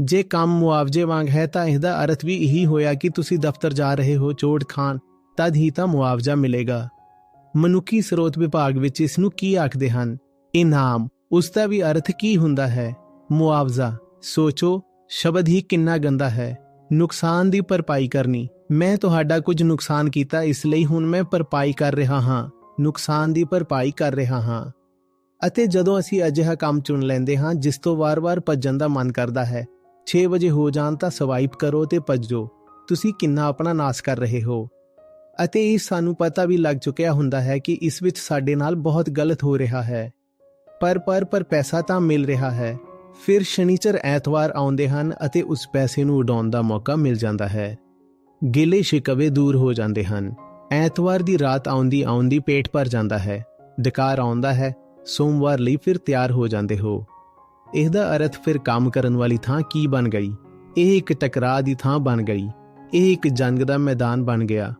ਜੇ ਕੰਮ ਮੁਆਵਜ਼ੇ ਵਾਂਗ ਹੈ ਤਾਂ ਇਹਦਾ ਅਰਥ ਵੀ ਇਹੀ ਹੋਇਆ ਕਿ ਤੁਸੀਂ ਦਫ਼ਤਰ ਜਾ ਰਹੇ ਹੋ ਚੋੜ ਖਾਨ ਤਦ ਹੀ ਤਾਂ ਮੁਆਵਜ਼ਾ ਮਿਲੇਗਾ। ਮਨੁੱਖੀ ਸਰੋਤ ਵਿਭਾਗ ਵਿੱਚ ਇਸ ਨੂੰ ਕੀ ਆਖਦੇ ਹਨ? ਇਨਾਮ, ਉਸ ਦਾ ਵੀ ਅਰਥ ਕੀ ਹੁੰਦਾ ਹੈ? ਮੁਆਵਜ਼ਾ, ਸੋਚੋ, ਸ਼ਬਦ ਹੀ ਕਿੰਨਾ ਗੰਦਾ ਹੈ। ਨੁਕਸਾਨ ਦੀ ਭਰਪਾਈ ਕਰਨੀ, ਮੈਂ ਤੁਹਾਡਾ ਕੁਝ ਨੁਕਸਾਨ ਕੀਤਾ, ਇਸ ਲਈ ਹੁਣ ਮੈਂ ਭਰਪਾਈ ਕਰ ਰਿਹਾ ਹਾਂ। ਨੁਕਸਾਨ ਦੀ ਭਰਪਾਈ ਕਰ ਰਿਹਾ ਹਾਂ। ਅਤੇ ਜਦੋਂ ਅਸੀਂ ਅਜਿਹਾ ਕੰਮ ਚੁਣ ਲੈਂਦੇ ਹਾਂ, ਜਿਸ ਤੋਂ ਵਾਰ-ਵਾਰ ਭੱਜਣ ਦਾ ਮਨ ਕਰਦਾ ਹੈ 6 ਵਜੇ ਹੋ ਜਾਣ ਤਾਂ ਸਵਾਈਪ ਕਰੋ ਤੇ ਭੱਜੋ ਤੁਸੀਂ ਕਿੰਨਾ ਆਪਣਾ ਨਾਸ ਕਰ ਰਹੇ ਹੋ? ਅਤੇ ਇਹ ਸਾਨੂੰ ਪਤਾ ਵੀ ਲੱਗ ਚੁੱਕਿਆ ਹੁੰਦਾ ਹੈ ਕਿ ਇਸ ਵਿੱਚ ਸਾਡੇ ਨਾਲ ਬਹੁਤ ਗਲਤ ਹੋ ਰਿਹਾ ਹੈ। ਪਰ ਪਰ ਪਰ ਪੈਸਾ ਤਾਂ ਮਿਲ ਰਿਹਾ ਹੈ। ਫਿਰ ਸ਼ਨੀਚਰ ਐਤਵਾਰ ਆਉਂਦੇ ਹਨ ਅਤੇ ਉਸ ਪੈਸੇ ਨੂੰ ਉਡਾਉਣ ਦਾ ਮੌਕਾ ਮਿਲ ਜਾਂਦਾ ਹੈ। ਗਿਲੇ ਸ਼ਿਕਵੇ ਦੂਰ ਹੋ ਜਾਂਦੇ ਹਨ। ਐਤਵਾਰ ਦੀ ਰਾਤ ਆਉਂਦੀ ਆਉਂਦੀ ਪੇਟ ਭਰ ਜਾਂਦਾ ਹੈ। ਡਕਾਰ ਆਉਂਦਾ ਹੈ। ਸੋਮਵਾਰ ਲਈ ਫਿਰ ਤਿਆਰ ਹੋ ਜਾਂਦੇ ਹੋ। ਇਹਦਾ ਅਰਥ ਫਿਰ ਕੰਮ ਕਰਨ ਵਾਲੀ ਥਾਂ ਕੀ ਬਣ ਗਈ? ਇਹ ਇੱਕ ਟਕਰਾਅ ਦੀ ਥਾਂ ਬਣ ਗਈ। ਇਹ ਇੱਕ ਜੰਗ ਦਾ ਮੈਦਾਨ ਬਣ ਗਿਆ।